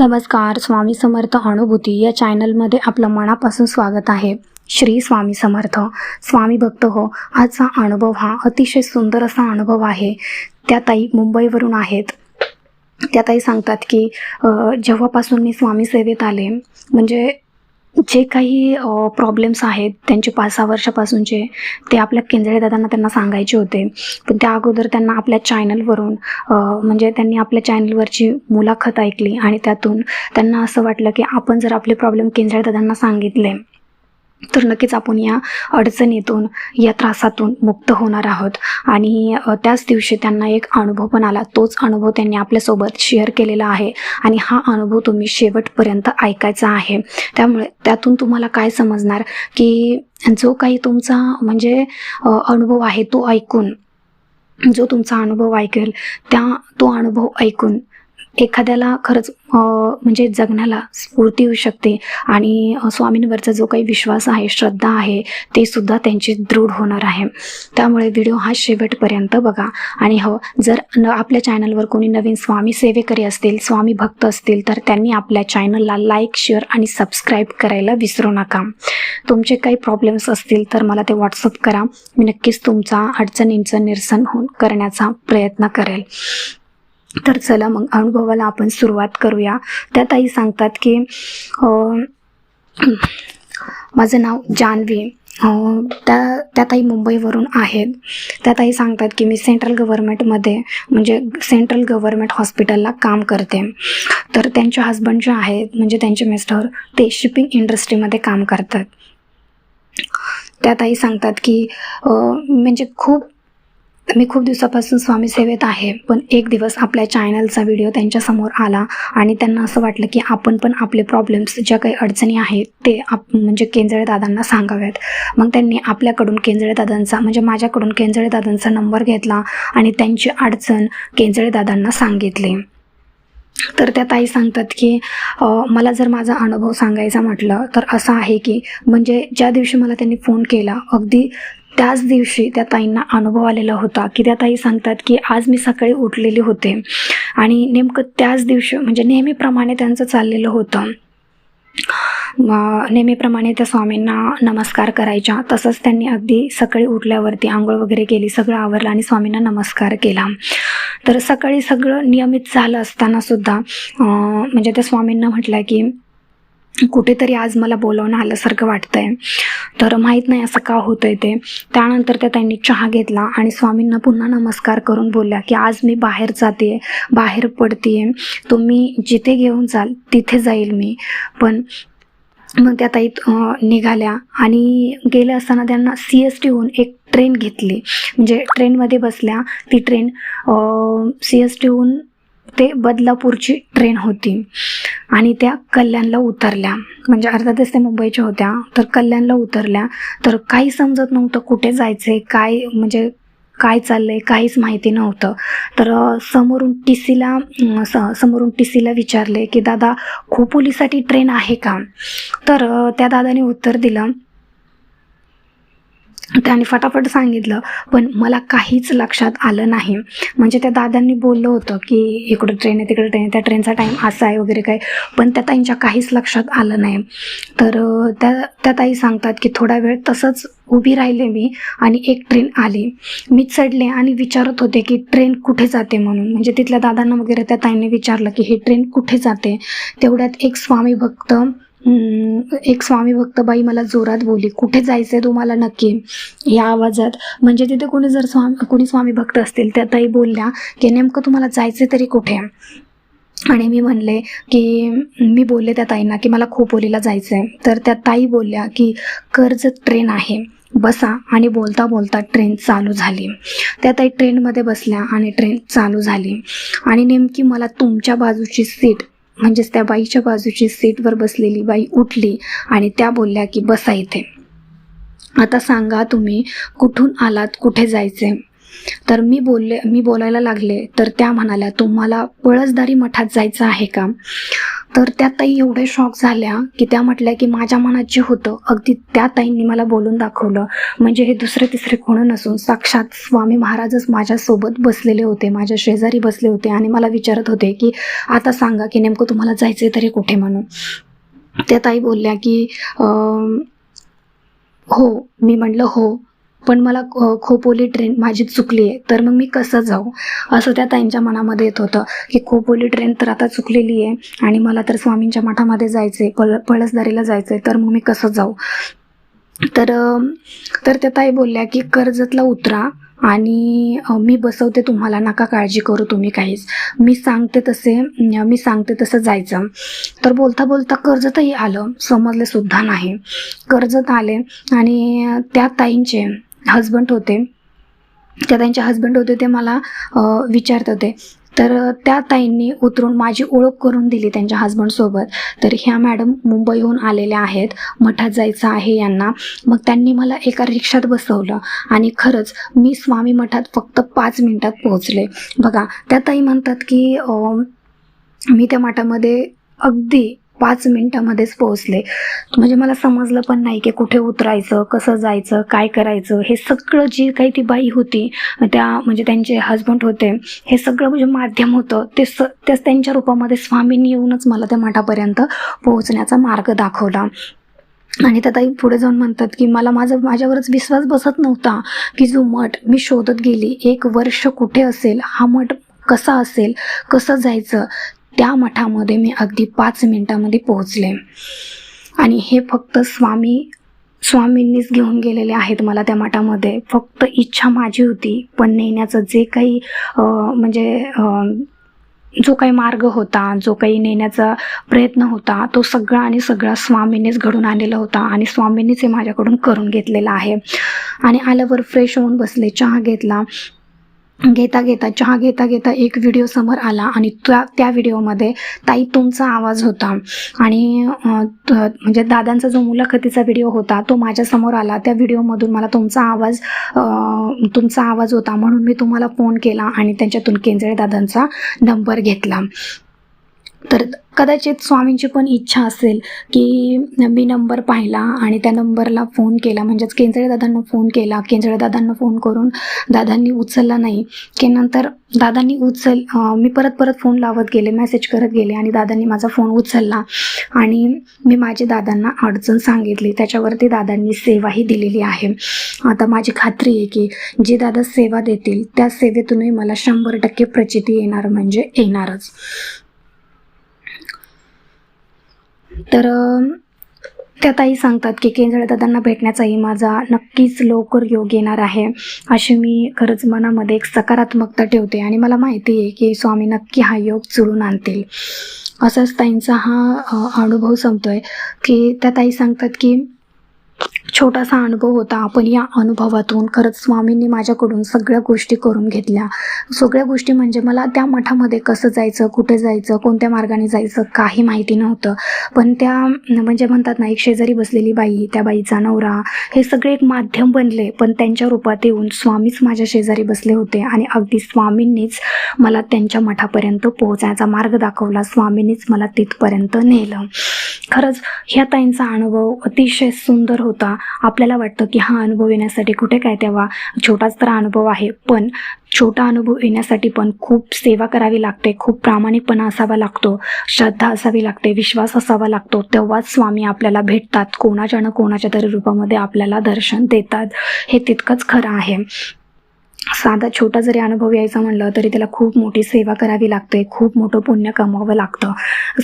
नमस्कार स्वामी समर्थ अनुभूती या चॅनलमध्ये आपलं मनापासून स्वागत आहे. श्री स्वामी समर्थ स्वामी भक्त हो आजचा अनुभव हा अतिशय सुंदर असा अनुभव आहे. त्या ताई मुंबईवरून आहेत. त्या ताई सांगतात की जेव्हापासून मी स्वामी सेवेत आले म्हणजे जे काही प्रॉब्लेम्स आहेत त्यांचे पाच सहा वर्षापासूनचे ते आपल्या केंजळे दादांना त्यांना सांगायचे होते. पण त्या अगोदर त्यांना आपल्या चॅनलवरून म्हणजे त्यांनी आपल्या चॅनलवरची मुलाखत ऐकली आणि त्यातून त्यांना असं वाटलं की आपण जर आपले प्रॉब्लेम केंद्रीय दादांना सांगितले तर नक्कीच आपण या अडचणीतून या त्रासातून मुक्त होणार आहोत. आणि त्याच दिवशी त्यांना एक अनुभव पण आला. तोच अनुभव त्यांनी आपल्यासोबत शेअर केलेला आहे. आणि हा अनुभव तुम्ही शेवटपर्यंत ऐकायचा आहे. त्यामुळे त्यातून तुम्हाला काय समजणार? की जो काही तुमचा म्हणजे अनुभव आहे तो ऐकून जो तुमचा अनुभव ऐकेल त्या तो अनुभव ऐकून एखाद्याला खरंच म्हणजे जगण्याला स्फूर्ती होऊ शकते. आणि स्वामींवरचा जो काही विश्वास आहे श्रद्धा आहे ते सुद्धा त्यांची दृढ होणार आहे. त्यामुळे व्हिडिओ हा शेवटपर्यंत बघा. आणि हो जर न आपल्या चॅनलवर कोणी नवीन स्वामी सेवेकरी असतील स्वामी भक्त असतील तर त्यांनी आपल्या चॅनलला लाईक शेअर आणि सबस्क्राईब करायला विसरू नका. तुमचे काही प्रॉब्लेम्स असतील तर मला ते व्हॉट्सअप करा. मी नक्कीच तुमचा अडचणींचं निरसन होऊन करण्याचा प्रयत्न करेल. तर चला मग अनुभवाला आपण सुरुवात करूया. त्या ताई सांगतात की माझं नाव जान्हवी त्या त्या ताई मुंबईवरून आहेत. त्या ताई सांगतात की मी सेंट्रल गव्हर्नमेंटमध्ये म्हणजे सेंट्रल गव्हर्नमेंट हॉस्पिटलला काम करते. तर त्यांचे हस्बंड जे आहेत म्हणजे त्यांचे मिस्टर ते शिपिंग इंडस्ट्रीमध्ये काम करतात. त्या ताई सांगतात की म्हणजे खूप मी खूप दिवसापासून स्वामी सेवेत आहे पण एक दिवस आपल्या चॅनलचा व्हिडिओ त्यांच्यासमोर आला आणि त्यांना असं वाटलं की आपण पण आपले प्रॉब्लेम्स ज्या काही अडचणी आहेत ते आप म्हणजे केंजळे दादांना सांगाव्यात. मग त्यांनी आपल्याकडून केंजळे दादांचा म्हणजे माझ्याकडून केंजळे दादांचा नंबर घेतला आणि त्यांची अडचण केंजळे दादांना सांगितली. तर त्या ताई सांगतात की मला जर माझा अनुभव सांगायचा म्हटलं तर असं आहे की म्हणजे ज्या दिवशी मला त्यांनी फोन केला अगदी त्याच दिवशी त्या ताईंना अनुभव आलेला होता की त्या ताई सांगतात की आज मी सकाळी उठलेले होते. आणि नेमकं त्याच दिवशी म्हणजे नेहमीप्रमाणे त्यांचं चाललेलं होतं. नेहमीप्रमाणे त्या स्वामींना नमस्कार करायच्या. तसंच त्यांनी अगदी सकाळी उठल्यावरती आंघोळ वगैरे केली सगळं आवरलं आणि स्वामींना नमस्कार केला. तर सकाळी सगळं नियमित झालं असताना सुद्धा म्हणजे त्या स्वामींना म्हटलं की कुठेतरी आज मला बोलवणं आल्यासारखं वाटतंय. तर माहीत नाही असं का होतंय ते. त्यानंतर त्या त्यांनी चहा घेतला आणि स्वामींना पुन्हा नमस्कार करून बोलल्या की आज मी बाहेर जाते बाहेर पडते तुम्ही जिथे घेऊन जाल तिथे जाईल मी. पण मग त्या ताईत निघाल्या आणि गेल्या असताना त्यांना सी एस टीहून एक ट्रेन घेतली. म्हणजे ट्रेनमध्ये बसल्या. ती ट्रेन सी एस टीहून ते बदलापूरची ट्रेन होती. आणि त्या कल्याणला उतरल्या. म्हणजे अर्थातच त्या मुंबईच्या होत्या तर कल्याणला उतरल्या. तर काही समजत नव्हतं कुठे जायचं काय म्हणजे काय चाललंय काहीच माहिती नव्हतं. तर समोरून टी सीला स समोरून टी सीला विचारले की दादा खोपोलीसाठी ट्रेन आहे का? तर त्या दादाने उत्तर दिलं त्याने फटाफट सांगितलं पण मला काहीच लक्षात आलं नाही. म्हणजे त्या दादांनी बोललं होतं की इकडं ट्रेन आहे तिकडे ट्रेन आहे त्या ट्रेनचा टाईम असा आहे वगैरे काय. पण त्या ताईंच्या काहीच लक्षात आलं नाही. तर त्या त्या ताई सांगतात की थोडा वेळ तसंच उभी राहिले मी आणि एक ट्रेन आली. मी चढले आणि विचारत होते की ट्रेन कुठे जाते म्हणून? म्हणजे तिथल्या दादांना वगैरे त्या ताईंनी विचारलं की ही ट्रेन कुठे जाते? तेवढ्यात एक स्वामी भक्त एक स्वामी भक्तबाई मला जोरात बोली कुठे जायचं आहे तुम्हाला नक्की? या आवाजात. म्हणजे तिथे कोणी जर स्वामी कोणी स्वामी भक्त असतील त्या ताई बोलल्या की नेमकं तुम्हाला जायचं तरी कुठे? आणि मी म्हणले की मी बोलले त्या ताईंना की मला खोपोलीला जायचं आहे तर त्या ताई बोलल्या की कर्जत ट्रेन आहे बसा. आणि बोलता बोलता ट्रेन चालू झाली. त्या ताई ट्रेनमध्ये बसल्या आणि ट्रेन चालू झाली. आणि नेमकी मला तुमच्या बाजूची सीट म्हणजेच त्या बाईच्या बाजूची सीटवर बसलेली बाई उठली आणि त्या बोलल्या की बसा इथे. आता सांगा तुम्ही कुठून आलात कुठे जायचे तर मी बोलले मी बोलायला लागले तर त्या म्हणाल्या तुम्हाला पळसदारी मठात जायचं आहे का? तर त्या ताई एवढे शॉक झाल्या की त्या म्हटल्या की माझ्या मनात जे होतं अगदी त्या ताईंनी मला बोलून दाखवलं. म्हणजे हे दुसरे तिसरे कोण नसून साक्षात स्वामी महाराजच माझ्यासोबत बसलेले होते माझ्या शेजारी बसले होते आणि मला विचारत होते की आता सांगा की नेमकं तुम्हाला जायचं तरी कुठे म्हणून? त्या ताई बोलल्या की हो मी म्हटलं हो. पण मला खोपोली ट्रेन माझी चुकली आहे तर मग मी कसं जाऊ? असं त्या ताईंच्या मनामध्ये येत होतं की खोपोली ट्रेन तर आता चुकलेली आहे आणि मला तर स्वामींच्या मठामध्ये जायचं आहे पळ पळसदारीला जायचं आहे तर मग मी कसं जाऊ? तर तर त्या ताई बोलल्या की कर्जतला उतरा आणि मी बसवते तुम्हाला नका काळजी करू तुम्ही काहीच. मी सांगते तसे मी सांगते तसं जायचं. तर बोलता बोलता कर्जतही आलं समजले सुद्धा नाही. कर्जत आले आणि त्या ताईंचे हजबंड होते. त्या त्यांचे हजबंड होते ते मला विचारत होते. तर त्या ताईंनी उतरून माझी ओळख करून दिली त्यांच्या हजबंडसोबत तर ह्या मॅडम मुंबईहून आलेल्या आहेत. मठात जायचं आहे यांना. मग त्यांनी मला एका रिक्षात बसवलं. आणि खरंच मी स्वामी मठात फक्त पाच मिनटात पोहोचले. बघा त्या ताई म्हणतात की मी त्या मठामध्ये अगदी पाच मिनिटामध्येच पोहोचले. म्हणजे मला समजलं पण नाही की कुठे उतरायचं कसं जायचं काय करायचं. हे सगळं जी काही ती बाई होती त्या म्हणजे त्यांचे हजबंड होते हे सगळं म्हणजे माध्यम होतं. ते स त्याच त्यांच्या रूपामध्ये स्वामींनी येऊनच मला त्या मठापर्यंत पोहोचण्याचा मार्ग दाखवला. आणि त्या ताई पुढे जाऊन म्हणतात की मला माझा माझ्यावरच विश्वास बसत नव्हता की जो मठ मी शोधत गेली एक वर्ष कुठे असेल हा मठ कसा असेल कसं जायचं त्या मठामध्ये मी अगदी पाच मिनटामध्ये पोहोचले. आणि हे फक्त स्वामी स्वामींनीच घेऊन गेलेले आहेत मला त्या मठामध्ये. फक्त इच्छा माझी होती पण नेण्याचं जे काही म्हणजे जो काही मार्ग होता जो काही नेण्याचा प्रयत्न होता तो सगळा आणि सगळा स्वामींनीच घडून आणलेला होता आणि स्वामींनीच हे माझ्याकडून करून घेतलेलं आहे. आणि आल्यावर फ्रेश होऊन बसले चहा घेतला. घेता घेता चहा घेता घेता एक व्हिडिओ समोर आला आणि त्या त्या व्हिडिओमध्ये ताई तुमचा आवाज होता. आणि म्हणजे दादांचा जो मुलाखतीचा व्हिडिओ होता तो माझ्यासमोर आला. त्या व्हिडिओमधून मला तुमचा आवाज तुमचा आवाज होता म्हणून मी तुम्हाला फोन केला आणि त्यांच्यातून केंजळे दादांचा नंबर घेतला. तर कदाचित स्वामींची पण इच्छा असेल की मी नंबर पाहिला आणि त्या नंबरला फोन केला. म्हणजेच केंजळे दादांना फोन केला. केंजळे दादांना फोन करून दादांनी उचलला नाही. की नंतर दादांनी उचल मी परत परत फोन लावत गेले मेसेज करत गेले आणि दादांनी माझा फोन उचलला. आणि मी माझे दादांना अडचण सांगितली. त्याच्यावरती दादांनी सेवाही दिलेली आहे. आता माझी खात्री आहे की जे दादा सेवा देतील त्या सेवेतूनही मला शंभर टक्के प्रचिती येणार म्हणजे येणारच. तर त्या ताई सांगतात की केंजळे दादांना भेटण्याचाही माझा नक्कीच लवकर योग येणार आहे अशी मी खरंच मनामध्ये एक सकारात्मकता ठेवते आणि मला माहिती आहे की स्वामी नक्की हा योग चुळून आणतील. असाच ताईंचा हा अनुभव अनुभव संपतोय की त्या ताई सांगतात की छोटासा अनुभव होता. पण या अनुभवातून खरंच स्वामींनी माझ्याकडून सगळ्या गोष्टी करून घेतल्या. सगळ्या गोष्टी म्हणजे मला त्या मठामध्ये कसं जायचं कुठे जायचं कोणत्या मार्गाने जायचं काही माहिती नव्हतं. पण त्या म्हणजे म्हणतात ना एक शेजारी बसलेली बाई त्या बाईचा नवरा हे सगळे एक माध्यम बनले. पण त्यांच्या रूपात येऊन स्वामीच माझ्या शेजारी बसले होते आणि अगदी स्वामींनीच मला त्यांच्या मठापर्यंत पोहोचायचा मार्ग दाखवला. स्वामींनीच मला तिथपर्यंत नेलं. खरंच ह्या ताईंचा अनुभव अतिशय सुंदर होता. आपल्याला वाटतं की हा अनुभव येण्यासाठी कुठे काय तेव्हा छोटाच तर अनुभव आहे. पण छोटा अनुभव येण्यासाठी पण खूप सेवा करावी लागते खूप प्रामाणिकपणा असावा लागतो श्रद्धा असावी लागते विश्वास असावा लागतो. तेव्हाच स्वामी आपल्याला भेटतात कोणाच्या ना कोणाच्या तरी रूपामध्ये आपल्याला दर्शन देतात. हे तितकंच खरं आहे. साधा छोटा जरी अनुभव यायचा म्हणलं तरी त्याला खूप मोठी सेवा करावी लागते खूप मोठं पुण्य कमवावं लागतं.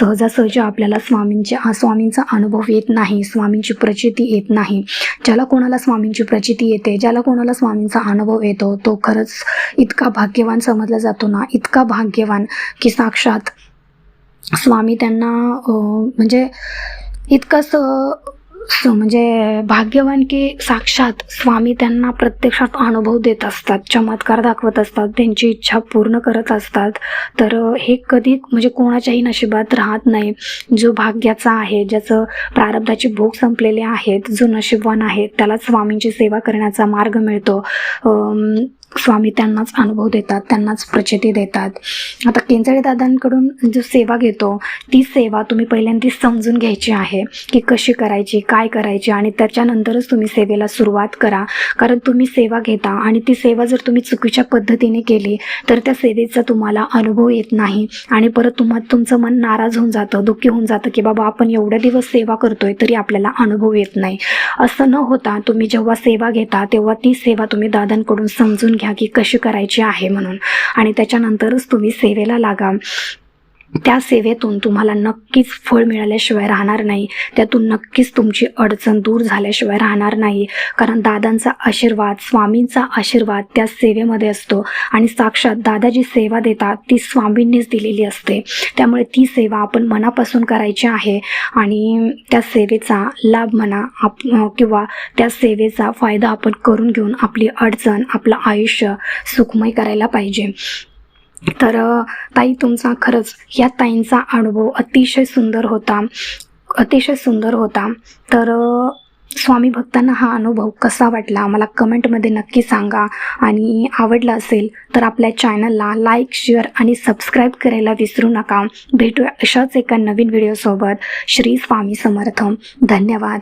सहजासहजी आपल्याला स्वामींचे स्वामींचा अनुभव येत नाही स्वामींची प्रचिती येत नाही. ज्याला कोणाला स्वामींची प्रचिती येते ज्याला कोणाला स्वामींचा अनुभव येतो तो खरंच इतका भाग्यवान समजला जातो ना इतका भाग्यवान की साक्षात स्वामी त्यांना म्हणजे इतकंच म्हणजे भाग्यवान की साक्षात स्वामी त्यांना प्रत्यक्षात अनुभव देत असतात चमत्कार दाखवत असतात त्यांची इच्छा पूर्ण करत असतात. तर हे कधी म्हणजे कोणाच्याही नशिबात राहत नाही. जो भाग्याचा आहे ज्याचं प्रारब्धाचे भोग संपलेले आहेत जो नशीबवान आहे त्याला स्वामींची सेवा करण्याचा मार्ग मिळतो. स्वामी त्यांनाच अनुभव देतात त्यांनाच प्रचिती देतात. आता केंजळे दादांकडून जो सेवा घेतो ती सेवा तुम्ही पहिल्यांदा समजून घ्यायची आहे की कशी करायची काय करायची आणि त्याच्यानंतरच तुम्ही सेवेला सुरुवात करा. कारण तुम्ही सेवा घेता आणि ती सेवा जर तुम्ही चुकीच्या पद्धतीने केली तर त्या सेवेचा तुम्हाला अनुभव येत नाही आणि परत तुम्हा तुमचं मन नाराज होऊन जातं दुःखी होऊन जातं की बाबा आपण एवढ्या दिवस सेवा करतोय तरी आपल्याला अनुभव येत नाही. असं न होता तुम्ही जेव्हा सेवा घेता तेव्हा ती सेवा तुम्ही दादांकडून समजून घ्या की कशी करायची आहे म्हणून. आणि त्याच्यानंतरच तुम्ही सेवेला लागा. त्या सेवेतून तुम्हाला नक्कीच फळ मिळाल्याशिवाय राहणार नाही. त्यातून नक्कीच तुमची अडचण दूर झाल्याशिवाय राहणार नाही. कारण दादांचा आशीर्वाद स्वामींचा आशीर्वाद त्या सेवेमध्ये असतो. आणि साक्षात दादा जी सेवा देतात ती स्वामींनीच दिलेली असते. त्यामुळे ती सेवा आपण मनापासून करायची आहे. आणि त्या सेवेचा लाभ म्हणा आप किंवा त्या सेवेचा फायदा आपण करून घेऊन आपली अडचण आपलं आयुष्य सुखमय करायला पाहिजे. तर ताई तुमचा खरंच या ताईंचा अनुभव अतिशय सुंदर होता. अतिशय सुंदर होता. तर स्वामी भक्तांना हा अनुभव कसा वाटला? मला कमेंटमध्ये नक्की सांगा. आणि आवडला असेल तर आपल्या चॅनलला लाईक शेअर आणि सबस्क्राईब करायला विसरू नका. भेटूया अशाच एका नवीन व्हिडिओसोबत. श्री स्वामी समर्थ. धन्यवाद.